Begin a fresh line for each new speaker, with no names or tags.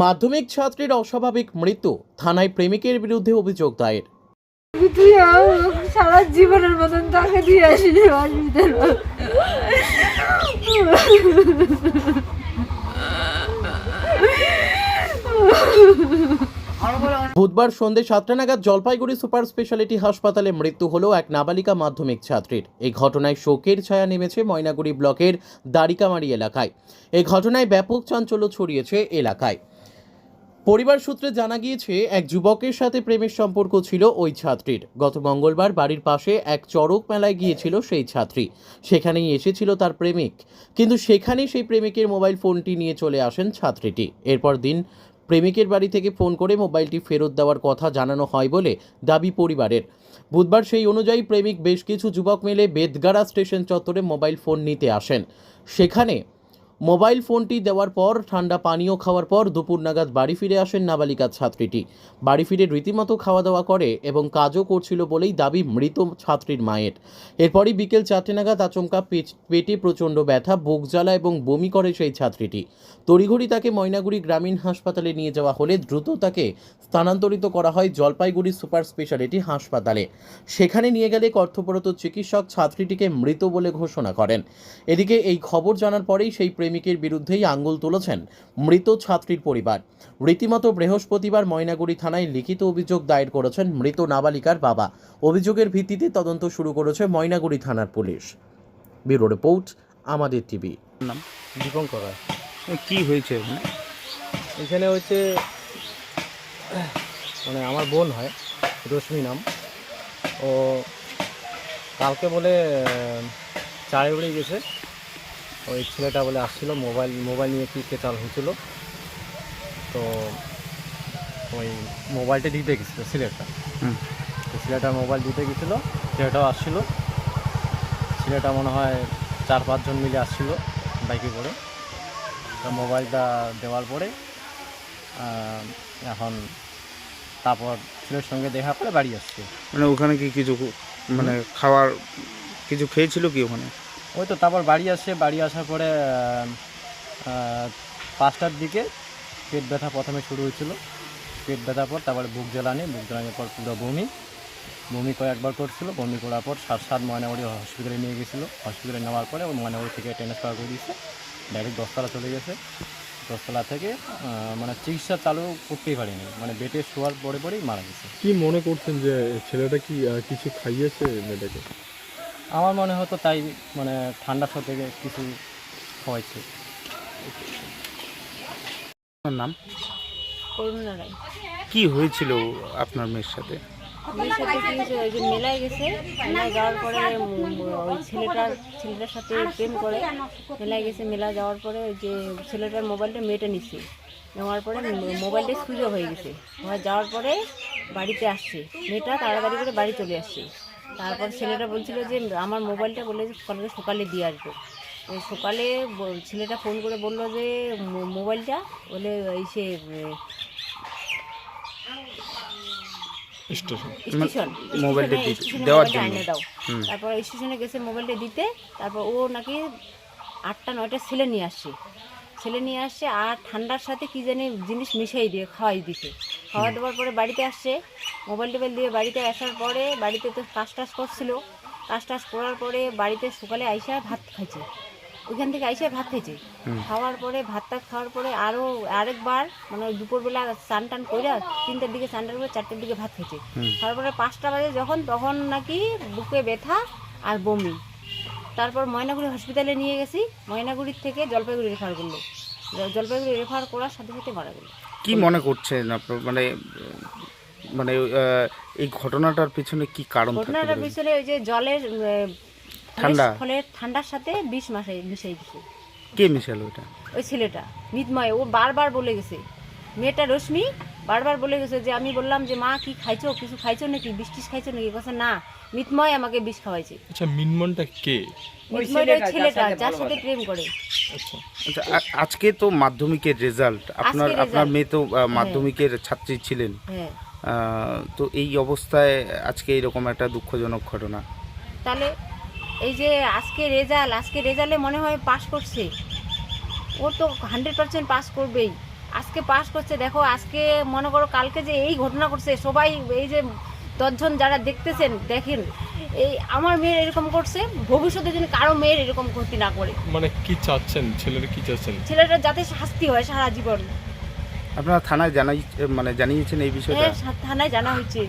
মাধ্যমিক ছাত্রীর অস্বাভাবিক মৃত্যু থানায় প্রেমিকের বিরুদ্ধে অভিযোগ দায়ের।
সারা জীবনের মতন তাকে দিয়ে হসপিটাল
বুধবার সন্ধে সাতটা নাগাদ জলপাইগুড়ি সুপার স্পেশালিটি হাসপাতালে মৃত্যু হলো এক নাবালিকা মাধ্যমিক ছাত্রীর। এই ঘটনায় শোকের ছায়া নেমেছে ময়নাগুড়ি ব্লকের দারিকামারি এলাকায়। এই ঘটনায় ব্যাপক চাঞ্চল্য ছড়িয়েছে এলাকায়। পরিবার সূত্রে জানা গিয়েছে, এক যুবকের সাথে প্রেমের সম্পর্ক ছিল ওই ছাত্রীর। গত মঙ্গলবার বাড়ির পাশে এক চড়ক মেলায় গিয়েছিল সেই ছাত্রী। সেখানেই এসেছিল তার প্রেমিক। কিন্তু সেখানেই সেই প্রেমিকের মোবাইল ফোনটি নিয়ে চলে আসেন ছাত্রীটি। এরপর দিন প্রেমিকের বাড়ি থেকে ফোন করে মোবাইলটি ফেরত দেওয়ার কথা জানানো হয় বলে দাবি পরিবারের। বুধবার সেই অনুযায়ী প্রেমিক বেশ কিছু যুবক মিলে বেদগাড়া স্টেশন চত্বরে মোবাইল ফোন নিতে আসেন। সেখানে মোবাইল ফোনটি দেওয়ার পর, ঠান্ডা পানীয় খাওয়ার পর দুপুর নাগাদ বাড়ি ফিরে আসেন নাবালিকা ছাত্রীটি। বাড়ি ফিরে রীতিমতো খাওয়া দাওয়া করে এবং কাজও করছিল বলেই দাবি মৃত ছাত্রীর মায়ের। এরপরই বিকেল চারটে নাগাদ আচমকা পেট- প্রচণ্ড ব্যথা, বুক জ্বালা এবং বমি করে সেই ছাত্রীটি। তড়িঘড়ি তাকে ময়নাগুড়ি গ্রামীণ হাসপাতালে নিয়ে যাওয়া হলে দ্রুত তাকে স্থানান্তরিত করা হয় জলপাইগুড়ি সুপার স্পেশালিটি হাসপাতালে। সেখানে নিয়ে গেলে কর্তব্যরত চিকিৎসক ছাত্রীটিকে মৃত বলে ঘোষণা করেন। এদিকে এই খবর জানার পরেই সেই প্রেমিকের বিরুদ্ধেই আঙ্গুল তুলেছেন মৃত ছাত্রীর পরিবার। রীতিমতো বৃহস্পতিবার ময়নাগুড়ি থানায় লিখিত অভিযোগ দায়ের করেছেন মৃত নাবালিকার বাবা। অভিযোগের ভিত্তিতে তদন্ত শুরু করেছে ময়নাগুড়ি থানার পুলিশ। ব্যুরো রিপোর্ট আমাদের টিভি।
নাম?
দীপঙ্কর রায়।
কি হয়েছে এখানে?
এখানে হচ্ছে মানে আমার বোন হয় রশ্মি নাম। ও কালকে বলে চারে উড়ে গেছে। ওই ছেলেটা বলে আসছিল মোবাইল মোবাইল নিয়ে কি কেতাল হয়েছিল। তো ওই মোবাইলটা দিতে গেছিল ছেলেটা। তো ছেলেটা মোবাইল দিতে গেছিল ছেলেটাও আসছিল। ছেলেটা মনে হয় চার পাঁচজন মিলে আসছিল বাইকে করে। তো মোবাইলটা দেওয়ার পরে এখন তারপর ছেলের সঙ্গে দেখা করে বাড়ি আসছে।
মানে ওখানে কি কিছু মানে খাওয়ার কিছু খেয়েছিল কি ওখানে?
ওই তো তারপর বাড়ি আসে, বাড়ি আসার পরে পাঁচটার দিকে পেট ব্যথা প্রথমে শুরু হয়েছিল। পেট ব্যথার পর তারপরে বুক জ্বালানি, বুক জ্বালানির পর পুরো বমি। বমি করে একবার করছিল, বমি করার পর সাত সাত ময়নাগুড়ি হসপিটালে নিয়ে গেছিল। হসপিটালে নেওয়ার পরে ওই ময়নাগুড়ি থেকে ট্রান্সফার করে দিয়েছে। ডাইরেক্ট দশতলা চলে গেছে। দশতলা থেকে মানে চিকিৎসা চালু করতেই পারিনি। মানে বেটে শোয়ার পরে পরেই মারা গেছে।
কি মনে করছেন যে ছেলেটা কি কিছু খাইয়েছে মেয়েটাকে?
আমার মনে হতো তাই মানে ঠান্ডা শো থেকে কিছু খাওয়াইছে
আপনার নাম?
করুণা রায়।
কি হয়েছিল আপনার মেয়ের সাথে?
মেয়ের সাথে কি হয়েছে ওই যে মেলায় গেছে মেলায় যাওয়ার পরে ওই ছেলেটার ছেলেটার সাথে প্রেম করে। মেলায় গেছে মেলা যাওয়ার পরে ওই যে ছেলেটার মোবাইলটা মেয়েটা নিচ্ছে নেওয়ার পরে মোবাইলটা অফ হয়ে গেছে। যাওয়ার পরে বাড়িতে আসছে। মেয়েটা তাড়াতাড়ি করে বাড়ি চলে আসছে। তারপর ছেলেটা বলছিল যে আমার মোবাইলটা বলে যে কালকে সকালে দিয়ে আসব। সকালে ছেলেটা ফোন করে বলল যে মোবাইলটা? বলে এই সে
মোবাইলটা দেওয়ার জন্য।
দাও। তারপর স্টেশনে গেছে মোবাইলটা দিতে তারপর ও নাকি আটটা নয়টা ছেলে নিয়ে আসছে। ছেলে নিয়ে আসছে আর ঠান্ডার সাথে কি জানি জিনিস মিশাই দিয়ে খাওয়াই দিছে। খাওয়া দেওয়ার পরে বাড়িতে আসছে মোবাইল টোবাইল দিয়ে বাড়িতে আসার পরে বাড়িতে তো কাজ টাজ করছিল। কাজ টাজ করার পরে বাড়িতে সকালে আইসা ভাত খাইছে। ওইখান থেকে আইসা ভাত খাইছে।
হুম।
খাওয়ার পরে ভাত টাত খাওয়ার পরে আরও আরেকবার মানে দুপুরবেলা চান টান করে তিনটার দিকে চান টান করে চারটের দিকে ভাত খেয়েছে
খাওয়ার
পরে পাঁচটা বাজে যখন তখন নাকি বুকে ব্যথা আর বমি। তারপর ময়নাগুড়ি হসপিটালে নিয়ে গেছি। ময়নাগুড়ির থেকে জলপাইগুড়ি রেফার করল। জলপাইগুড়ি রেফার করার সাথে সাথে মারা গেল।
কি মনে করছেন আপনার মানে মানে এই ঘটনাটার পিছনে কি কারণ
ঘটনাটার পিছনে ওই যে জলের
ঠান্ডা।
ফলে ঠান্ডার সাথে বিষ মাসাই মিশাই গেছে
কে মিশালো এটা?
ওই ছেলেটা মিতময় ও বারবার বলে গেছে মেয়েটা রশ্মি বারবার বলে গেছে যে আমি বললাম যে মা কি খাইছো? কিছু খাইছো নাকি? বিষ টিস খাইছো নাকি? বলছে না মিতময় আমাকে বিষ খাওয়াইছে।
আচ্ছা মিনমনটা কে?
মিতময় ওই ছেলেটা যার সাথে প্রেম করে।
আচ্ছা।
আচ্ছা আজকে তো মাধ্যমিকের রেজাল্ট আপনার আপনার মেয়ে তো মাধ্যমিকের ছাত্রী ছিলেন।
হ্যাঁ।
তো এই অবস্থায় আজকে এইরকম একটা দুঃখজনক ঘটনা।
তাহলে এই যে আজকে রেজাল্ট আজকে রেজাল্টে মনে হয় পাস করছে। ও তো হান্ড্রেড পার্সেন্ট পাস করবেই। আজকে পাশ করছে দেখো আজকে মনে করো কালকে যে এই ঘটনা করছে সবাই এই যে দশজন যারা দেখতেছেন দেখেন এই আমার মেয়ের এরকম করছে ভবিষ্যতে যেন কারও মেয়ের এরকম ক্ষতি না করে।
মানে কি চাচ্ছেন? ছেলের কি চাচ্ছেন?
ছেলেটা যাতে শাস্তি হয় সারা জীবন।
আপনারা থানায় জানাই মানে জানিয়েছেন এই বিষয়ে
হ্যাঁ থানায় জানা হয়েছে।